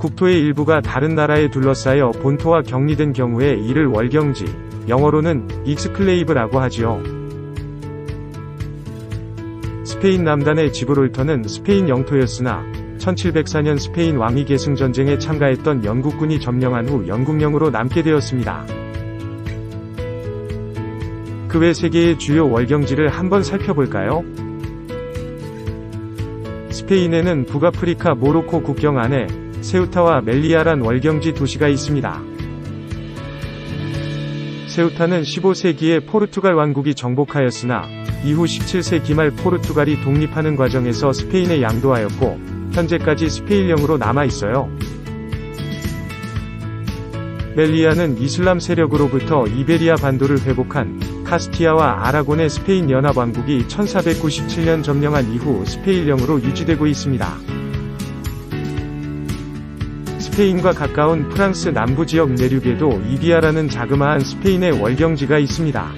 국토의 일부가 다른 나라에 둘러싸여 본토와 격리된 경우에 이를 월경지, 영어로는 익스클레이브라고 하지요. 스페인 남단의 지브롤터는 스페인 영토였으나 1704년 스페인 왕위 계승 전쟁에 참가했던 영국군이 점령한 후 영국령으로 남게 되었습니다. 그 외 세계의 주요 월경지를 한번 살펴볼까요? 스페인에는 북아프리카 모로코 국경 안에 세우타와 멜리아란 월경지 도시가 있습니다. 세우타는 15세기에 포르투갈 왕국이 정복하였으나 이후 17세기 말 포르투갈이 독립하는 과정에서 스페인에 양도하였고 현재까지 스페인령으로 남아 있어요. 멜리아는 이슬람 세력으로부터 이베리아 반도를 회복한 카스티아와 아라곤의 스페인 연합왕국이 1497년 점령한 이후 스페인령으로 유지되고 있습니다. 스페인과 가까운 프랑스 남부 지역 내륙에도 이비아라는 자그마한 스페인의 월경지가 있습니다.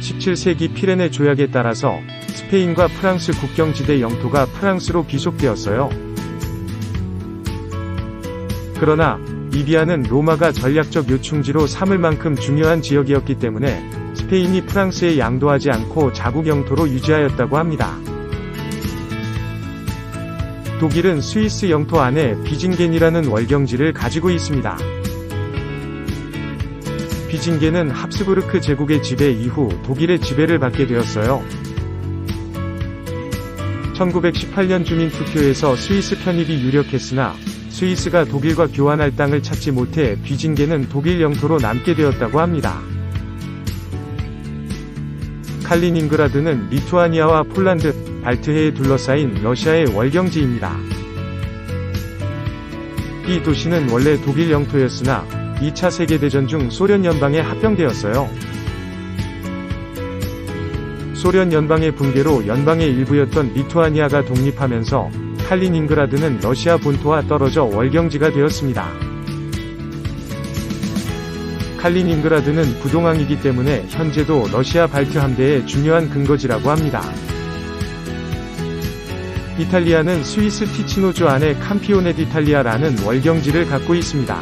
17세기 피레네 조약에 따라서 스페인과 프랑스 국경지대 영토가 프랑스로 귀속되었어요. 그러나 이비아는 로마가 전략적 요충지로 삼을 만큼 중요한 지역이었기 때문에 스페인이 프랑스에 양도하지 않고 자국 영토로 유지하였다고 합니다. 독일은 스위스 영토 안에 비징겐이라는 월경지를 가지고 있습니다. 비징겐은 합스부르크 제국의 지배 이후 독일의 지배를 받게 되었어요. 1918년 주민투표에서 스위스 편입이 유력했으나 스위스가 독일과 교환할 땅을 찾지 못해 비징겐은 독일 영토로 남게 되었다고 합니다. 칼리닝그라드는 리투아니아와 폴란드, 발트해에 둘러싸인 러시아의 월경지입니다. 이 도시는 원래 독일 영토였으나 2차 세계대전 중 소련 연방에 합병되었어요. 소련 연방의 붕괴로 연방의 일부였던 리투아니아가 독립하면서 칼리닝그라드는 러시아 본토와 떨어져 월경지가 되었습니다. 칼리닝그라드는 부동항이기 때문에 현재도 러시아 발트 함대의 중요한 근거지라고 합니다. 이탈리아는 스위스 티치노주 안에 캄피오네 디탈리아라는 월경지를 갖고 있습니다.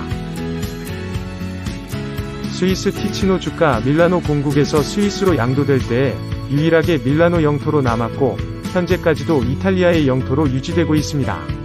스위스 티치노주가 밀라노 공국에서 스위스로 양도될 때에 유일하게 밀라노 영토로 남았고 현재까지도 이탈리아의 영토로 유지되고 있습니다.